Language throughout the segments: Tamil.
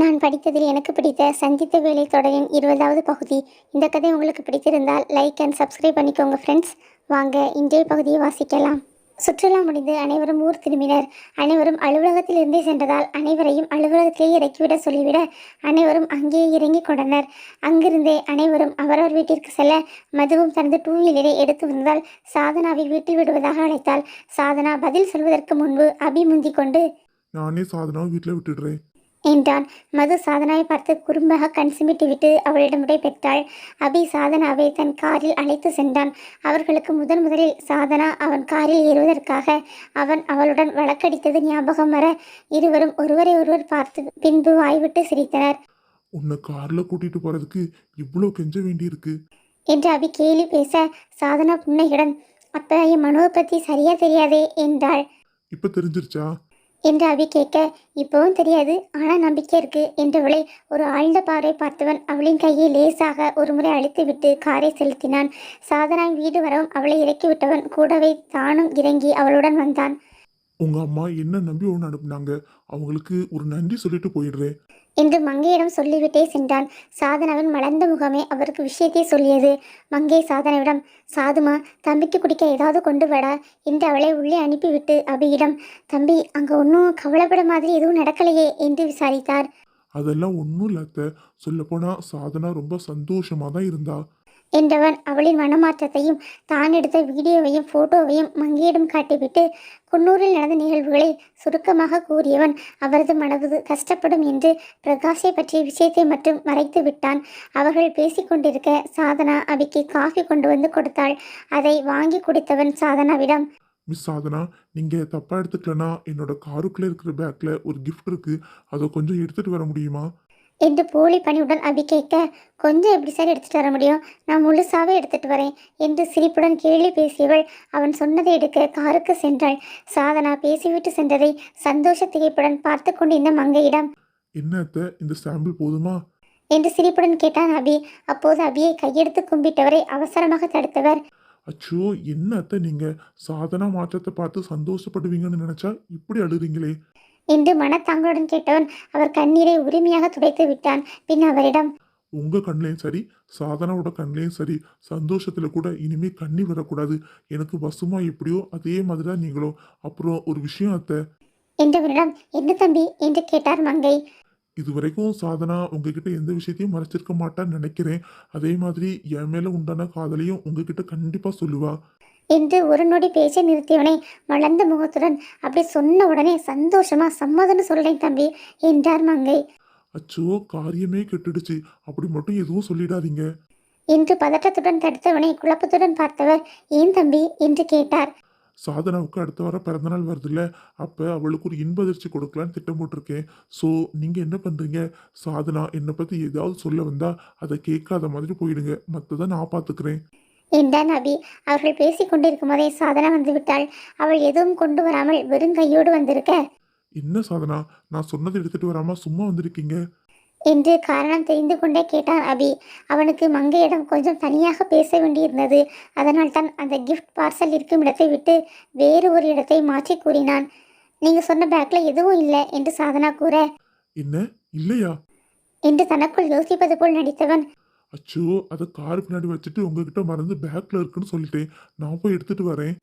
நான் படித்ததில் எனக்கு பிடித்த சந்தித்த வேலை தொடரின் இருபதாவது பகுதி. இந்த கதை உங்களுக்கு பிடித்திருந்தால் லைக் அண்ட் சப்ஸ்கிரைப் பண்ணிக்கோங்க ஃப்ரெண்ட்ஸ் வாங்க இன்றைய பகுதியை வாசிக்கலாம். சுற்றுலா முடிந்து அனைவரும் ஊர் திரும்பினர். அனைவரும் அலுவலகத்தில் இருந்தே சென்றதால் அனைவரையும் அலுவலகத்திலேயே இறக்கிவிட சொல்லிவிட அனைவரும் அங்கேயே இறங்கிக் கொண்டனர். அங்கிருந்தே அனைவரும் அவரவர் வீட்டிற்கு செல்ல மதுவும் தனது டூ வீலரை எடுத்து வந்ததால் சாதனாவை வீட்டில் விடுவதாக அழைத்தால் சாதனா பதில் சொல்வதற்கு முன்பு அபி முந்திக் கொண்டு நானே சாதனாவை வீட்டில் விட்டுடுறேன். என்றான். மது சாதனாவை பார்த்து குறும்பாக கண் சிமிட்டி விட்டு அவளிடம் விடை பெற்றாள் அபி சாதனாவை தன் காரில் அழைத்து சென்றான். அவர்களுக்கு முதன் முதலில் சாதனா அவன் காரில் ஏறுவதற்காக அவன் அவளுடன் வழக்கடித்தது ஞாபகம் வர இருவரும் ஒருவரை ஒருவர் பார்த்து பின்பு வாய்விட்டு சிரித்தனர். உன்னை காரில் கூட்டிட்டு போறதுக்கு இவ்வளோ கெஞ்ச வேண்டியிருக்கு. என்று அபி கேலி பேச சாதனா புன்னையுடன் அப்ப என் மனோவை பத்தி சரியா தெரியாதே என்றாள். இப்போ தெரிஞ்சிருச்சா? என்று அவி கேட்க இப்போவும் தெரியாது. ஆனால் நம்பிக்கை இருக்கு என்றவளை ஒரு ஆழ்ந்த பார்வை பார்த்தவன் அவளின் கையை லேசாக ஒருமுறை அழித்துவிட்டு காரை செலுத்தினான். சாதனா வீடு வரவும் அவளை இறக்கி விட்டவன் கூடவே தானும் இறங்கி அவளுடன் வந்தான். உங்க அம்மா என்ன நம்பி ஒன்று அனுப்புனாங்க? அவங்களுக்கு ஒரு நன்றி சொல்லிட்டு போயிடுறேன். என்று மங்கையிடம் சொல்லிவிட்டே சென்றான். சாதனாவின் மலர்ந்த முகமே அவருக்கு விஷயத்தை சொல்லியது. மங்கை சாதனாவிடம் சாதுமா தம்பிக்கு குடிக்க ஏதாவது கொண்டு வட என்று அவளை உள்ளே அனுப்பிவிட்டு அபியிடம் தம்பி அங்கே ஒன்றும் கவலைப்பட மாதிரி எதுவும் நடக்கலையே என்று விசாரித்தார். அதெல்லாம் ஒன்றும் இல்லாத சொல்லப்போனால் சாதனா ரொம்ப சந்தோஷமாக தான் இருந்தா. என்றவன் அவளின் மனமாற்றத்தையும் தான் எடுத்த வீடியோவையும் போட்டோவையும் மங்கையிடம் காட்டிவிட்டு குன்னூரில் நடந்த நிகழ்வுகளை சுருக்கமாக கூறியவன் அவரது மனது கஷ்டப்படும் என்று பிரகாஷை பற்றிய விஷயத்தை மட்டும் மறைத்து விட்டான். அவர்கள் பேசிக்கொண்டிருக்க சாதனா அபிக்கு காஃபி கொண்டு வந்து கொடுத்தாள். அதை வாங்கி குடித்தவன் சாதனாவிடம் மிஸ் சாதனா நீங்கள் தப்பாக எடுத்துக்கலன்னா என்னோட காருக்குள்ளே இருக்கிற பேக்கில் ஒரு கிஃப்ட் இருக்குது அதை கொஞ்சம் எடுத்துகிட்டு வர முடியுமா? என்று போலி பணியுடன் அபி கேட்க கொஞ்சம் எப்படி சார் எடுத்துட்டு வர முடியும்? நான் முழுசாவே எடுத்துட்டு வரேன் என்று சிரிப்புடன் கேலி பேசியவள் அவன் சொன்னதை எடுக்க காருக்கு சென்றாள். சாதனா பேசிவிட்டு சென்றதை சந்தோஷ திகைப்புடன் பார்த்து கொண்டிருந்த மங்கையிடம் என்ன இந்த சாம்பிள் போதுமா? என்று சிரிப்புடன் கேட்டான் அபி. அப்போது அபியை கையெடுத்து கும்பிட்டவரை அவசரமாக தடுத்தவர். அச்சோ என்ன அத்தை நீங்கள் சாதனா மாற்றத்தை பார்த்து சந்தோஷப்படுவீங்கன்னு நினச்சா இப்படி அழுறீங்களே. என்று மனத்தாங்களுடன் கேட்டவன் அவர் கண்ணீரை உரிமையாக துடைத்து விட்டான். பின் அவரிடம் உங்கள் கண்ணிலையும் சரி சாதனாவோட கண்ணிலையும் சரி சந்தோஷத்தில் கூட இனிமே கண்ணி வரக்கூடாது. எனக்கு வசுமா எப்படியோ அதே மாதிரி தான் நீங்களும். அப்புறம் ஒரு விஷயம் அத்தை. என்றவனிடம் என்ன தம்பி? என்று கேட்டார் மங்கை. இது வரைக்கும் சாதனா உங்ககிட்ட எந்த விஷயத்தையும் மறைச்சிருக்க மாட்டான்னு நினைக்கிறேன். அதே மாதிரி என் மேலே உண்டான காதலையும் உங்ககிட்ட கண்டிப்பாக சொல்லுவா. என்று ஒரு நொடி பேச்சை நிறுத்தியவனை மலர்ந்த முகத்துடன் அப்படி சொன்ன உடனே சந்தோஷமா சம்மதம்னு சொல்றேன் தம்பி என்றார் மங்கை. அச்சோ காரியமே கெட்டுடுச்சு. அப்படி மட்டும் எதுவும் சொல்லிடாதீங்க. என்று பதட்டத்துடன் தடுத்தவனை குழப்பத்துடன் பார்த்தவர் ஏன் தம்பி? என்று கேட்டார். சாதனாவுக்கு அடுத்த வாரம் பிறந்தநாள் வருதுல்ல அப்போ அவளுக்கு ஒரு இன்ப அதிர்ச்சி கொடுக்கலான்னு திட்டம் போட்டிருக்கேன். ஸோ நீங்கள் என்ன பண்ணுறீங்க சாதனா என்னை பற்றி ஏதாவது சொல்ல வந்தா அதை கேட்காத மாதிரி போயிடுங்க. மற்றதை நான் பார்த்துக்கிறேன் என்றான் அபி அவர்கள் பேசிக் கொண்டிருக்கும் போதே சாதனா வந்து விட்டாள். அவள் எதுவும் கொண்டு வராமல் வெறும் கையோடு வந்திருக்க. என்ன சாதனா? நான் சொன்னதை எடுத்துகிட்டு வராமல் சும்மா வந்திருக்கீங்க. என்று காரணம் தெரிந்து கொண்டே கேட்டான் அபி. அவனுக்கு மங்கையிடம் கொஞ்சம் தனியாக பேச வேண்டியிருந்தது. அதனால் தான் அந்த கிஃப்ட் பார்சல் இருக்கும் இடத்தை விட்டு வேறு ஒரு இடத்தை மாற்றி கூறினான். நீங்க சொன்ன பேக்ல எதுவும் இல்லை என்று சாதனா கூற. என்ன? இல்லையா? என்று தனக்குள் யோசிப்பது போல் நடித்தவன் அச்சோ அதை கார் பின்னாடி வச்சுட்டு உங்ககிட்ட மறந்து பேக்கில் இருக்குன்னு சொல்லிட்டேன். நான் போய் எடுத்துகிட்டு வரேன்.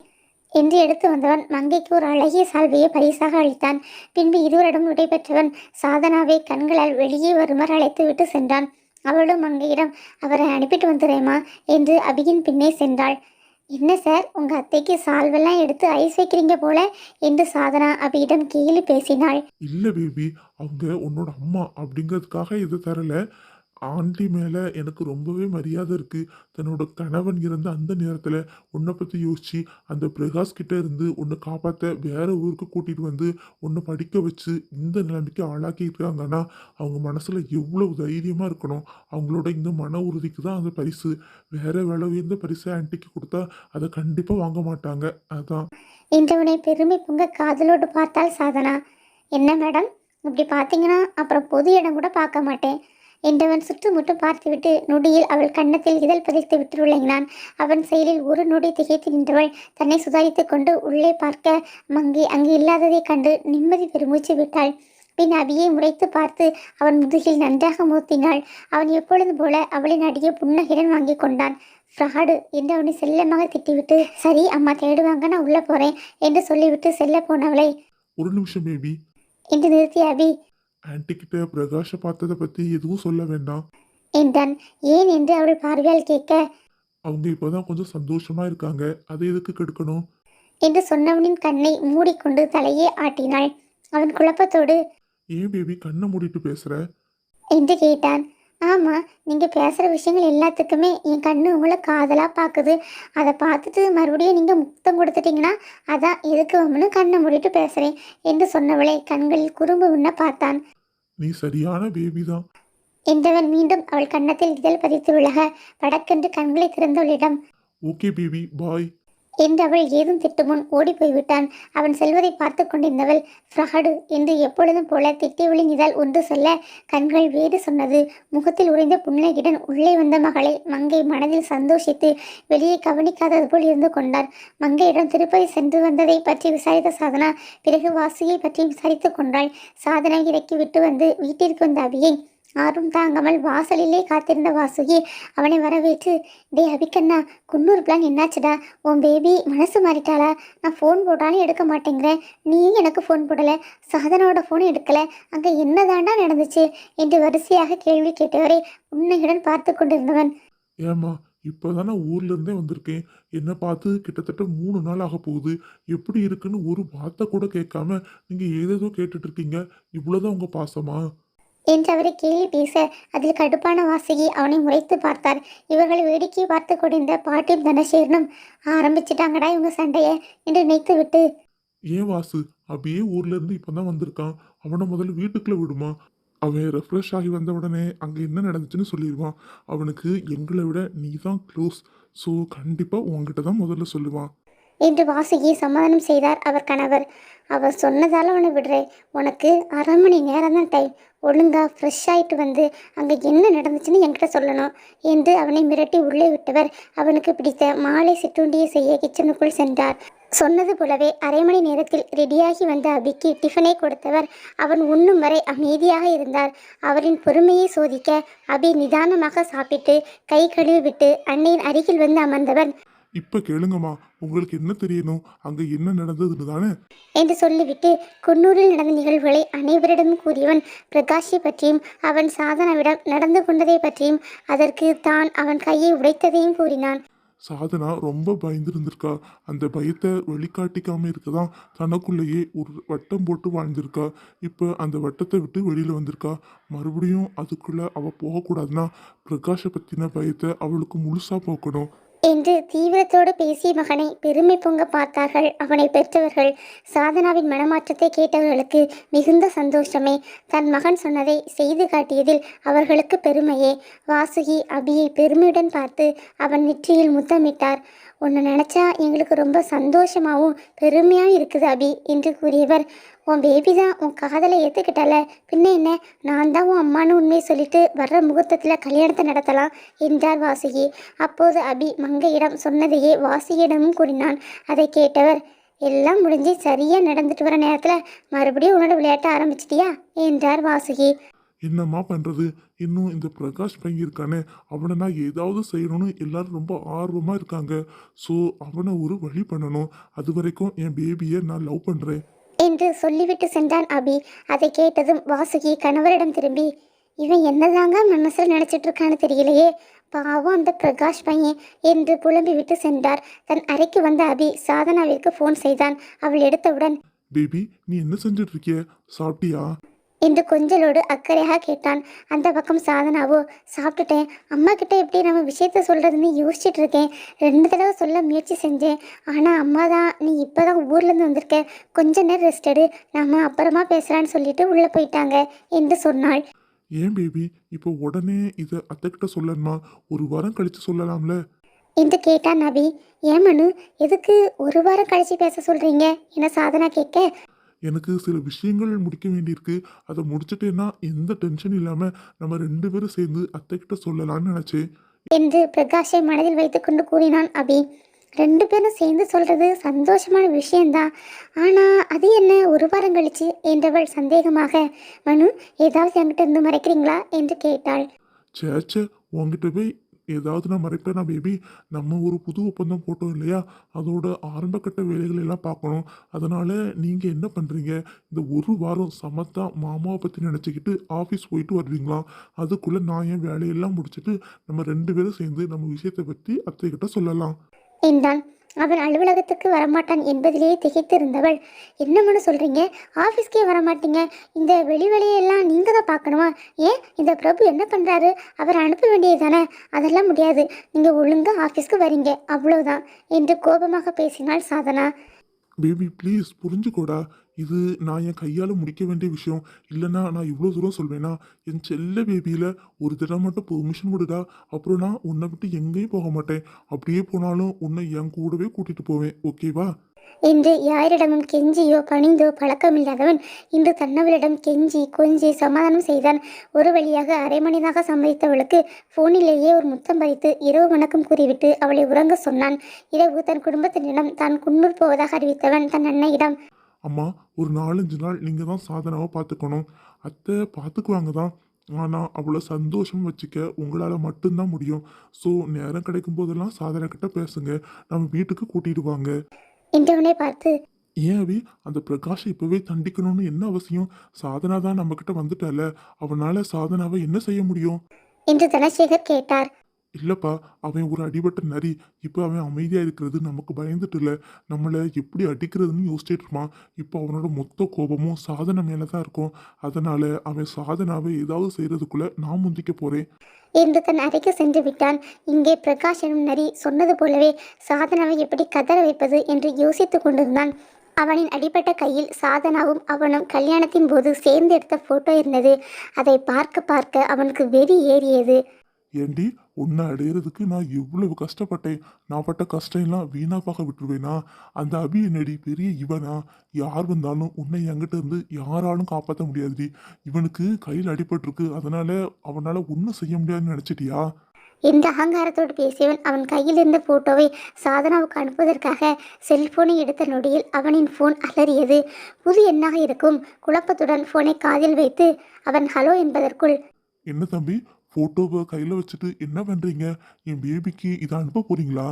என்று எடுத்து வந்தவன் மங்கைக்கு ஒரு அழகிய சால்வையை பரிசாக அளித்தான். பின்பு இருவரிடம் விடைபெற்றவன் சாதனாவை கண்களால் வெளியே வருமாறு அழைத்து விட்டு சென்றான். அவளும் மங்கையிடம் அவரை அனுப்பிட்டு வந்துடுறேம்மா என்று அபியின் பின்னே சென்றாள். என்ன சார் உங்க அத்தைக்கு சால்வெல்லாம் எடுத்து ஐஸ் வைக்கிறீங்க போல என்று சாதனா அபியிடம் கேலி பேசினாள். இல்லை பேபி அவங்க உன்னோட அம்மா அப்படிங்கிறதுக்காக இதை தரல. ஆண்டி மேலே எனக்கு ரொம்பவே மரியாதை இருக்குது தன்னோட கணவன் இருந்த அந்த நேரத்தில் உன்னை பற்றி யோசித்து அந்த பிரகாஷ் கிட்டே இருந்து உன்னை காப்பாற்ற வேறு ஊருக்கு கூட்டிகிட்டு வந்து உன்னை படிக்க வச்சு இந்த நிலைமைக்கு ஆளாக்கி இருக்காங்கன்னா அவங்க மனசில் எவ்வளவு தைரியமாக இருக்கணும்? அவங்களோட இந்த மன உறுதிக்கு தான் அந்த பரிசு. வேற விலை உயர்ந்த பரிசை ஆன்ட்டிக்கு கொடுத்தா அதை கண்டிப்பாக வாங்க மாட்டாங்க. அதான். என்றவனை பெருமை பொங்க காதலோடு பார்த்தால் சாதனா. என்ன மேடம்? இப்படி பார்த்தீங்கன்னா அப்புறம் பொது இடம் கூட பார்க்க மாட்டேன். என்றவன் சுற்றுமுற்றும் பார்த்துவிட்டு நொடியில் அவள் கன்னத்தில் இதழ் பதித்து விட்டு விளங்கினான் அவன் செயலில் ஒரு நொடி திகைத்து நின்றவள் தன்னை சுதாரித்துக் கொண்டு உள்ளே பார்க்க மங்கி அங்கு இல்லாததைக் கண்டு நிம்மதி பெருமூச்சு விட்டாள். பின் அபியை முறைத்து பார்த்து அவன் முதுகில் நன்றாக மூத்தினாள். அவன் எப்பொழுதும் போல அவளின் அடியே புன்னகையுடன் வாங்கி கொண்டான். ஃப்ராடு என்று அவனை செல்லமாக திட்டிவிட்டு சரி அம்மா தேடுவாங்க நான் உள்ளே போகிறேன் என்று சொல்லிவிட்டு செல்ல போனவளை ஒரு நிமிஷம் பேபி என்று நிறுத்திய அபி ஆன்ட்டி கிட்ட பிரகாஷை பார்த்ததை பத்தி எதுவும் சொல்ல வேண்டாம். என்றான் ஏன் என்று அவள் பார்வையால் கேட்க. அவங்க இப்போதான் கொஞ்சம் சந்தோஷமா இருக்காங்க. அதை எதுக்கு கெடுக்கணும்? என்று சொன்னவனின் கண்ணை மூடிக்கொண்டு தலையே ஆட்டினாள். அவன் குழப்பத்தோடு ஏன் பேபி கண்ணை மூடிட்டு பேசுற? என்று கேட்டான். ஆமாம் நீங்கள் பேசுகிற விஷயங்கள் எல்லாத்துக்குமே என் கண்ணு உங்களை காதலாக பார்க்குது அதை பார்த்துட்டு மறுபடியும் நீங்கள் முத்தம் கொடுத்துட்டீங்கன்னா அதான் எதுக்கு வம்னு கண்ணை மூடிட்டு பேசுகிறேன் என்று சொன்னவளை கண்களில் குறும்பு உண்ண பார்த்தான். நீ சரியான பேபி தான் என்றவன் மீண்டும் அவள் கன்னத்தில் இதழ் பதித்து விலக படக்கென்று கண்களை திறந்தவளிடம் ஓகே பேபி பாய். என்று அவள் ஏதும் திட்டு முன் ஓடி போய்விட்டான் அவன் செல்வதை பார்த்து கொண்டிருந்தவள் ஃப்ராடு என்று எப்பொழுதும் போல திட்டியவளின் இதழ் ஒன்று சொல்ல கண்கள் வேறு சொன்னது. முகத்தில் உறைந்த புன்னகையுடன் உள்ளே வந்த மகளை மங்கை மனதில் சந்தோஷித்து வெளியே கவனிக்காதது போல் இருந்து கொண்டார். மங்கையிடம் திருப்பதி சென்று வந்ததை பற்றி விசாரித்த சாதனா பிறகு வாசியை பற்றி விசாரித்து கொண்டாள். சாதனை இறக்கி விட்டு வந்து வீட்டிற்கு வந்த அபியை ஆர்வம் தாங்காமல் வாசலிலே காத்திருந்த வாசுகி அவனை வரவேற்று டே அபிக்கண்ணா குன்னூர் பிளான் என்னாச்சுடா உன் பேபி மனசு மாறிட்டாளா? நான் ஃபோன் போட்டாலும் எடுக்க மாட்டேங்கிறேன். நீயும் எனக்கு ஃபோன் போடலை. சாதனோட ஃபோனும் எடுக்கலை. அங்கே என்னதாண்டா நடந்துச்சு? என்று வரிசையாக கேள்வி கேட்டவரை உண்மையுடன் பார்த்து கொண்டிருந்தவன். ஏம்மா இப்போதானே ஊர்ல இருந்தே வந்திருக்கேன். என்னை பார்த்து கிட்டத்தட்ட மூணு நாள் ஆக போகுது. எப்படி இருக்குன்னு ஒரு வார்த்தை கூட கேட்காம நீங்கள் ஏதேதோ கேட்டுட்ருக்கீங்க இவ்வளோதான் உங்கள் பாசமா? என்று அவரை கேலி பேச அதில் கடுப்பான வாசகி அவனை முறைத்து பார்த்தார். இவர்கள் வேடிக்கை பார்த்து கொண்டிருந்த பாட்டியும் தனசேரனும் ஆரம்பிச்சிட்டாங்கடா இவங்க சண்டையை என்று நினைத்து விட்டு ஏன் வாசு? அப்படியே ஊர்ல இருந்து இப்பதான் வந்திருக்கான். அவனை முதல்ல வீட்டுக்குள்ள விடுமா? அவன் ரெஃப்ரெஷ் ஆகி வந்த உடனே அங்க என்ன நடந்துச்சுன்னு சொல்லிடுவான். அவனுக்கு எங்களை விட நீ தான் க்ளோஸ் ஸோ கண்டிப்பா உன்கிட்ட தான் முதல்ல சொல்லுவான். என்று வாசுகியை சமாதானம் செய்தார் அவர் கணவர். அவர் சொன்னதால் அவனை விடுறேன் உனக்கு அரை மணி நேரம் தான் டைம் ஒழுங்கா ஃப்ரெஷ் ஆகிட்டு வந்து அங்கே என்ன நடந்துச்சுன்னு என்கிட்ட சொல்லணும் என்று அவனை மிரட்டி உள்ளே விட்டவர். அவனுக்கு பிடித்த மாலை சிற்றுண்டியை செய்ய கிச்சனுக்குள் சென்றார். சொன்னது போலவே அரை மணி நேரத்தில் ரெடியாகி வந்த அபிக்கு டிஃபனை கொடுத்தவர். அவன் உண்ணும் வரை அமைதியாக இருந்தார். அவரின் பொறுமையை சோதிக்க அபி நிதானமாக சாப்பிட்டு கை கழுவி விட்டு அன்னையின் அருகில் வந்து அமர்ந்தவன். இப்ப கேளுங்கம்மா உங்களுக்கு என்ன தெரியணும்? அங்க என்ன நடந்ததுன்னு தானே? என்று சொல்லிவிட்டு குன்னூரில் நடந்த நிகழ்வுகளை அனைவரிடமும் கூறியவன் பிரகாஷை பற்றியும் அவன் சாதனாவிடம் நடந்து கொண்டதை பற்றியும் அதற்கு தான் அவன் கையை உடைத்ததையும் கூறினான். சாதனா ரொம்ப பயந்துருந்திருக்கா. அந்த பயத்தை வெளிக்காட்டிக்காம இருக்கதான் தனக்குள்ளேயே ஒரு வட்டம் போட்டு வாழ்ந்திருக்கா. இப்போ அந்த வட்டத்தை விட்டு வெளியில வந்திருக்கா. மறுபடியும் அதுக்குள்ள அவ போகக்கூடாதுன்னா பிரகாஷை பத்தின பயத்தை அவளுக்கு முழுசா போக்கணும். என்று தீவிரத்தோடு பேசிய மகனை பெருமை பொங்க பார்த்தார்கள். அவனை பெற்றவர்கள் சாதனாவின் மனமாற்றத்தை கேட்டவர்களுக்கு மிகுந்த சந்தோஷமே. தன் மகன் சொன்னதை செய்து காட்டியதில் அவர்களுக்கு பெருமையே. வாசுகி அபியை பெருமையுடன் பார்த்து அவன் நெற்றியில் முத்தமிட்டார். உன்னை நினச்சா எங்களுக்கு ரொம்ப சந்தோஷமாகவும் பெருமையாக இருக்குது அபி என்று கூறியவர். உன் பேபி தான் உன் காதலை ஏற்றுக்கிட்டால பின்ன என்ன? நான் தான் உன் அம்மான்னு உண்மையை சொல்லிட்டு வர்ற முகூர்த்தத்தில் கல்யாணத்தை நடத்தலாம் என்றார் வாசுகி. அப்போது அபி மங்கையிடம் சொன்னதையே வாசுகியிடமும் கூறினான். அதை கேட்டவர் எல்லாம் முடிஞ்சு சரியாக நடந்துட்டு வர நேரத்தில் மறுபடியும் உன்னோட விளையாட்ட ஆரம்பிச்சிட்டியா? என்றார் வாசுகி. என்னம்மா பண்றது? இன்னும் இந்த பிரகாஷ் பையன் இருக்கானே அவனை நான் ஏதாவது செய்யணும்னு எல்லாரும் ரொம்ப ஆர்வமா இருக்காங்க. ஸோ அவனை ஒரு வழி பண்ணணும். அது வரைக்கும் என் பேபியை நான் லவ் பண்றேன். என்று சொல்லிவிட்டு சென்றான் அபி. அதை கேட்டதும் வாசுகி கணவரிடம் திரும்பி இவன் என்னதாங்க மனசில் நினைச்சிட்டு இருக்கான்னு தெரியலையே. பாவம் அந்த பிரகாஷ் பையன் என்று புலம்பி விட்டு சென்றார். தன் அறைக்கு வந்த அபி சாதனாவிற்கு ஃபோன் செய்தான். அவள் எடுத்தவுடன் பேபி நீ என்ன செஞ்சுட்டு இருக்கிய சாப்பிட்டியா என்று கொஞ்சலோடு அக்கறையாக கேட்டான். அந்த பக்கம் சாதனாவோ சாப்பிட்டுட்டேன். அம்மா கிட்ட எப்படி நம்ம விஷயத்த சொல்கிறதுன்னு யோசிச்சுட்டு இருக்கேன். ரெண்டு தடவை சொல்ல முயற்சி செஞ்சேன். ஆனால் அம்மா தான் நீ இப்போ தான் ஊர்லேருந்து வந்திருக்க. கொஞ்ச நேரம் ரெஸ்ட் எடு. நம்ம அப்புறமா பேசலான்னு சொல்லிட்டு உள்ளே போயிட்டாங்க என்று சொன்னாள். ஏன் பேபி இப்போ உடனே இதை அத்தைக்கிட்ட சொல்லணுமா? ஒரு வாரம் கழிச்சு சொல்லலாம்ல? என்று கேட்டான் நபி. ஏன் மனு? எதுக்கு ஒரு வாரம் கழிச்சு பேச சொல்கிறீங்க என சாதனா கேட்க? எனக்கு சில விஷயங்கள் முடிக்க வேண்டியிருக்கு. அதை முடிச்சிட்டேன்னா எந்த டென்ஷன் இல்லாம நம்ம ரெண்டு பேரும் சேர்ந்து அத்தைக்கிட்ட சொல்லலாம்னு நினைச்சேன். என்று பிரகாஷை மனதில் வைத்துக்கொண்டு கூறினான் அபி. ரெண்டு பேரும் சேர்ந்து சொல்றது சந்தோஷமான விஷயம்தான். ஆனா அது என்ன? ஒரு வாரம் கழிச்சு என்றவள் சந்தேகமாக மனு ஏதாவது என்கிட்ட இருந்து மறைக்கிறீங்களா? என்று கேட்டாள். சேச்சே உங்ககிட்ட போய் ஏதாவது நான் மறைப்பேனா பேபி நம்ம ஒரு புது ஒப்பந்தம் போட்டோம் இல்லையா? அதோட ஆரம்பக்கட்ட வேலைகள் எல்லாம் பார்க்கணும். அதனால் நீங்கள் என்ன பண்ணுறீங்க இந்த ஒரு வாரம் சமத்தா மாமாவை பற்றி நினச்சிக்கிட்டு ஆஃபீஸ் போயிட்டு வருவீங்களா? அதுக்குள்ளே நான் என் வேலையெல்லாம் முடிச்சுட்டு நம்ம ரெண்டு பேரும் சேர்ந்து நம்ம விஷயத்தை பற்றி அத்தைக்கிட்ட சொல்லலாம். என்றான் அவன் அலுவலகத்துக்கு வரமாட்டான் என்பதிலேயே திகைத்திருந்தவள். என்னமனு சொல்கிறீங்க ஆஃபீஸ்க்கே வரமாட்டீங்க. இந்த வெளி வேலையெல்லாம் நீங்கள் தான் பார்க்கணுமா? ஏன்? இந்த பிரபு என்ன பண்ணுறாரு அவர் அனுப்ப வேண்டியது தானே அதெல்லாம் முடியாது. நீங்கள் ஒழுங்காக ஆஃபீஸ்க்கு வரீங்க. அவ்வளோதான் என்று கோபமாக பேசினாள் சாதனா. Baby please புரிஞ்சுக்கோடா. இது நான் என் கையால் முடிக்க வேண்டிய விஷயம். இல்லைன்னா நான் இவ்வளோ தூரம் சொல்வேனா? என் செல்ல பேபியில் ஒரு தடவை மட்டும் பெர்மிஷன் கொடுடா. அப்புறம் நான் உன்னை விட்டு எங்கேயும் போக மாட்டேன். அப்படியே போனாலும் உன்னை என் கூடவே கூட்டிகிட்டு போவேன். ஓகேவா என்று யாரிடமும் கெஞ்சியோ பணிந்தோ பழக்கமில்லாதவன் இன்று தன்னவளிடம் கெஞ்சி கொஞ்சி சமாதானம் செய்தான். ஒரு வழியாக அரை மணிதாக சம்மதித்தவளுக்கு போனிலேயே ஒரு முத்தம் பறித்து இரவு வணக்கம் கூறிவிட்டு அவளை உறங்க சொன்னான். இரவு தன் குடும்பத்தினரிடம் தான் குன்னூர் போவதாக அறிவித்தவன் தன் அன்னையிடம் அம்மா ஒரு நாலஞ்சு நாள் நீங்கள் தான் சாதனாவை பார்த்துக்கணும். அத்தை பார்த்துக்குவாங்க தான். ஆனால் அவ்வளோ சந்தோஷம் வச்சுக்க உங்களால் மட்டும்தான் முடியும். ஸோ நேரம் கிடைக்கும் போதெல்லாம் சாதனை கிட்ட பேசுங்க. நம்ம வீட்டுக்கு கூட்டிட்டு வாங்க பார்த்து. ஏன் அவி அந்த பிரகாஷை இப்போவே தண்டிக்கணும்னு என்ன அவசியம்? சாதனா தான் நம்மக்கிட்ட வந்துட்டால அவனால சாதனாவை என்ன செய்ய முடியும்? என்று தனசேகர் கேட்டார். இல்லப்பா அவன் ஒரு அடிபட்ட நரி. இப்போ அவன் அமைதியா இருக்கிறது நமக்கு பயந்துட்டு இல்லை. நம்மளை எப்படி அடிக்கிறதுன்னு யோசிச்சுட்டு இருப்பான். இப்போ அவனோட மொத்த கோபமும் சாதனை மேலே தான் இருக்கும். அதனால அவன் சாதனாவை ஏதாவது செய்யறதுக்குள்ள நான் முந்திக்க என்று தன் அறைக்கு சென்று விட்டான். இங்கே பிரகாஷ் எனும் நரி சொன்னது போலவே சாதனாவை எப்படி கதற வைப்பது என்று யோசித்துக் கொண்டிருந்தான். அவனின் அடிபட்ட கையில் சாதனாவும் அவனும் கல்யாணத்தின் போது சேர்ந்து எடுத்த போட்டோ இருந்தது. அதை பார்க்க பார்க்க அவனுக்கு வெறி ஏறியது. ஏண்டி உன்னை அடையிறதுக்கு நான் எவ்வளவு கஷ்டப்பட்டேன். நான் பட்ட கஷ்டம் எல்லாம் வீணா பார்க்க விட்டுருவேனா? அந்த அபி என்னடி? பெரிய இவனா? யார் வந்தாலும் உன்னை என்கிட்ட இருந்து யாராலும் காப்பாற்ற முடியாதுடி. இவனுக்கு கையில் அடிபட்டிருக்கு. அதனால அவனால ஒன்றும் செய்ய முடியாதுன்னு நினைச்சிட்டியா? இந்த அகங்காரத்தோடு பேசியவன் அவன் கையில் இருந்த போட்டோவை சாதனாவுக்கு அனுப்புவதற்காக செல்போனை எடுத்த நொடியில் அவனின் ஃபோன் அலறியது. புது எண்ணாக இருக்கும் குழப்பத்துடன் ஃபோனை காதில் வைத்து அவன் ஹலோ என்பதற்குள் என்ன தம்பி? போட்டோவை கையில் வச்சுட்டு என்ன பண்றீங்க? என் பேபிக்கு இதை அனுப்ப போறீங்களா?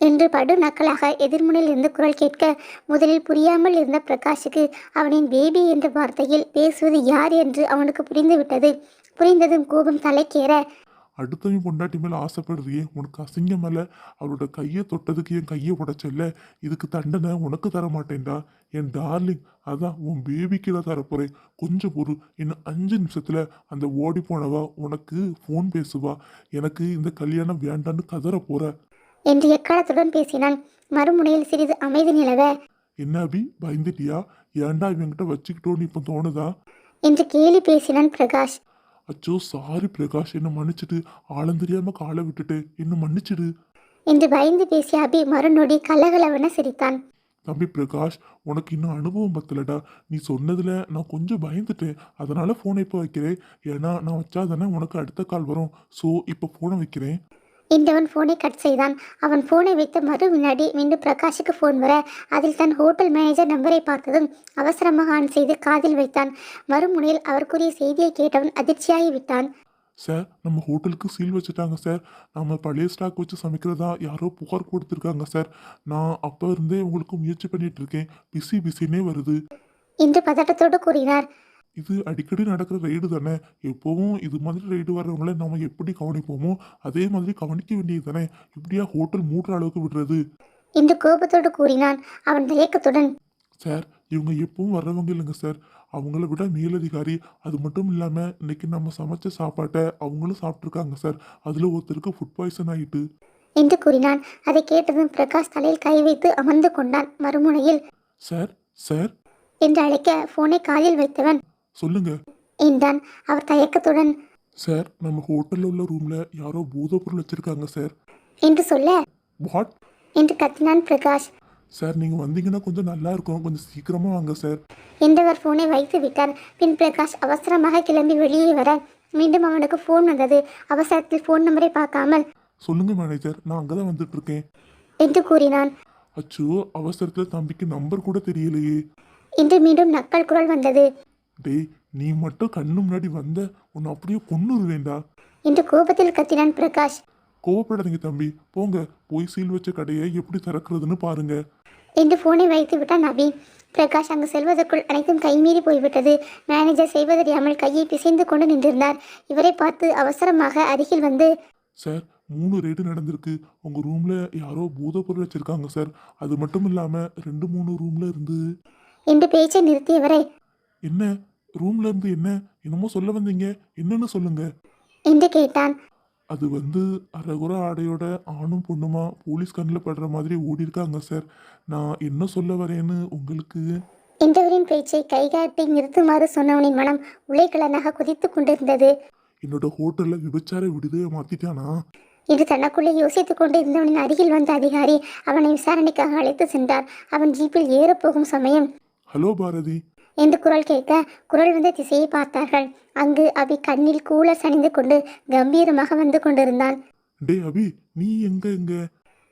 என்று படு நக்கலாக எதிர்முனையில் இருந்து குரல் கேட்க முதலில் புரியாமல் இருந்த பிரகாஷுக்கு அவனின் பேபி என்ற வார்த்தையில் பேசுவது யார் என்று அவனுக்கு புரிந்துவிட்டது. புரிந்ததும் கோபம் தலைக்கேற அடுத்தவன் பொண்டாட்டி மேலே ஆசைப்படுறியே உனக்கு அசிங்கம் இல்ல அவளோட கையை தொட்டதுக்கு என் கையை உடைச்சல்ல? இதுக்கு தண்டனை உனக்கு தர மாட்டேன்டா என் டார்லிங் அதான் உன் பேபிக்கு தான் தரப்போறேன். கொஞ்சம் பொறு. இன்னும் அஞ்சு நிமிஷத்துல அந்த ஓடி போனவா? உனக்கு ஃபோன் பேசுவா? எனக்கு இந்த கல்யாணம் வேண்டான்னு கதற போற. என்று எக்காலத்துடன் பேசினான். மறுமுனையில் சிறிது அமைதி நிலவ. என்ன அபி? பயந்துட்டியா? ஏன்டா இவங்கிட்ட வச்சுக்கிட்டோன்னு இப்போ தோணுதா? என்று கேலி பேசினான் பிரகாஷ். அச்சோ சாரி பிரகாஷ் என்ன மன்னிச்சிடு. ஆழம் தெரியாம காலை விட்டுட்டு என்ன மன்னிச்சிடு. என்று பயந்து பேசிய அபி மறுநொடி கலகலவென சிரித்தான். தம்பி பிரகாஷ் உனக்கு இன்னும் அனுபவம் பத்தலடா. நீ சொன்னதுல நான் கொஞ்சம் பயந்துட்டேன். அதனால ஃபோனை இப்போ வைக்கிறேன். ஏன்னா நான் வச்சாதானே உனக்கு அடுத்த கால் வரும். ஸோ இப்போ ஃபோனை வைக்கிறேன். என்றவன் ஃபோனை கட் செய்தான். அவன் ஃபோனை வைத்த மறு வினாடி மீண்டும் பிரகாஷுக்கு ஃபோன் வர அதில் தன் ஹோட்டல் மேனேஜர் நம்பரை பார்த்ததும் அவசரமாக ஆன் செய்து காதில் வைத்தான். மறுமுனையில் அவர் கூறிய செய்தியை கேட்டவன் அதிர்ச்சியாகி விட்டான். சார் நம்ம ஹோட்டலுக்கு சீல் வச்சுட்டாங்க சார் நம்ம பழைய ஸ்டாக் வச்சு சமைக்கிறதா யாரோ புகார் கொடுத்துருக்காங்க சார் நான் அப்போ இருந்தே உங்களுக்கு முயற்சி பண்ணிட்டு இருக்கேன். பிஸி பிஸினே வருது. என்று பதட்டத்தோடு கூறினார். இது அடிக்கடி நடக்கிற ரைடு தானே? எப்போவும் இது மாதிரி ரைடு வர்றவங்கள நம்ம எப்படி கவனிப்போமோ அதே மாதிரி கவனிக்க வேண்டியது தானே? இப்படியா ஹோட்டல் மூடுற அளவுக்கு விடுறது? என்று கோபத்தோடு கூறினான் அவன் தயக்கத்துடன் சார் இவங்க எப்பவும் வர்றவங்க இல்லைங்க சார் அவங்கள விட மேலதிகாரி. அது மட்டும் இல்லாமல் இன்னைக்கு நம்ம சமைச்ச சாப்பாட்டை அவங்களும் சாப்பிட்ருக்காங்க சார் அதில் ஒருத்தருக்கு ஃபுட் பாய்சன் ஆயிட்டு. என்று கூறினான். அதை கேட்டதும் பிரகாஷ் தலையில் கை வைத்து அமர்ந்து கொண்டான் மறுமுனையில். சார் சார் என்று அழைக்க ஃபோனை காதில் வைத்தவன். சொல்லுங்க. என்றான் அவர் தயக்கத்துடன் சார் நம்ம ஹோட்டலில் உள்ள ரூமில் யாரோ பூதப்பொருள் வச்சுருக்காங்க சார். என்று சொல்ல வாட்? என்று கத்தினான் பிரகாஷ். சார் நீங்கள் வந்தீங்கன்னா கொஞ்சம் நல்லா இருக்கும். கொஞ்சம் சீக்கிரமாக வாங்க சார். என்றவர் ஃபோனை வைத்து விட்டார். பின் பிரகாஷ் அவசரமாக கிளம்பி வெளியே வர மீண்டும் அவனுக்கு ஃபோன் வந்தது. அவசரத்தில் ஃபோன் நம்பரை பார்க்காமல் சொல்லுங்க மேனேஜர் நான் அங்கே தான் வந்துட்டு இருக்கேன் என்று கூறினான். அச்சோ அவசரத்துல தம்பிக்கு நம்பர் கூட தெரியலையே. என்று மீண்டும் நக்கல் குரல் வந்தது. டேய் நீ மட்டும் கண்ணு முன்னாடி வந்த உன்னை அப்படியே கொன்னுருவேண்டா என்று கோபத்தில் கத்தினான் பிரகாஷ். கோவப்படாதீங்க தம்பி. போங்க போய் சீல் வச்ச கடையை எப்படி திறக்கிறதுன்னு பாருங்க. என்று போனை வைத்து விட்டான் நவீன். பிரகாஷ் அங்கு செல்வதற்குள் அனைத்தும் கைமீறி போய்விட்டது. மேனேஜர் செய்வதறியாமல் கையை பிசைந்து கொண்டு நின்றிருந்தார். இவரை பார்த்து அவசரமாக அருகில் வந்து சார் மூணு ரேடு நடந்திருக்கு. உங்க ரூம்ல யாரோ பூதப்பொருள் வச்சிருக்காங்க சார். அது மட்டும் இல்லாம ரெண்டு மூணு ரூம்ல இருந்து என்று பேச்சை நிறுத்தியவரை என்ன? ரூம்ல இருந்து என்ன? என்னமோ சொல்ல வந்தீங்க. என்னன்னு சொல்லுங்க. என்று கேட்டான். அது வந்து அரைகுற ஆடையோட ஆணும் பொண்ணுமா போலீஸ் கண்ணில் படுற மாதிரி ஓடி இருக்காங்க சார் நான் என்ன சொல்ல வரேன்னு உங்களுக்கு? என்றவரின் பேச்சை கைகாட்டி நிறுத்துமாறு சொன்னவனின் மனம் உலைக்கிழனாக குதித்துக் கொண்டிருந்தது. என்னோட ஹோட்டல்ல விபச்சார விடுதலை மாத்திட்டானா? என்று தனக்குள்ளே யோசித்துக் கொண்டு இருந்தவனின் அருகில் வந்த அதிகாரி அவனை விசாரணைக்காக அழைத்து சென்றார். அவன் ஜீப்பில் ஏறப்போகும் சமயம் ஹலோ பாரதி. என்று குரல் கேட்க குரல் வந்த திசையை பார்த்தார்கள். அங்கு அபி கண்ணில் கூல சணிந்து கொண்டு கம்பீரமாக வந்து கொண்டிருந்தான். டே அபி நீ எங்க எங்க?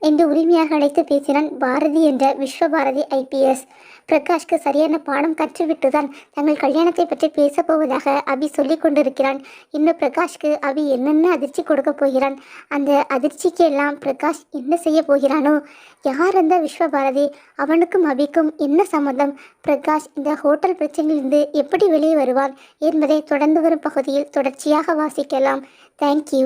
என்று உரிமையாக அழைத்து பேசினான் பாரதி என்ற விஸ்வபாரதி ஐபிஎஸ். பிரகாஷ்க்கு சரியான பாடம் கற்றுவிட்டுதான் தங்கள் கல்யாணத்தை பற்றி பேசப் போவதாக அபி சொல்லிக் கொண்டிருக்கிறான். இன்னும் பிரகாஷ்க்கு அபி என்னென்ன அதிர்ச்சி கொடுக்க போகிறான்? அந்த அதிர்ச்சிக்கு எல்லாம் பிரகாஷ் என்ன செய்ய போகிறானோ? யார் அந்த விஸ்வபாரதி? அவனுக்கும் அபிக்கும் என்ன சம்மந்தம்? பிரகாஷ் இந்த ஹோட்டல் பிரச்சனையிலிருந்து எப்படி வெளியே வருவான் என்பதை தொடர்ந்து வரும் பகுதியில் தொடர்ச்சியாக வாசிக்கலாம். தேங்க்யூ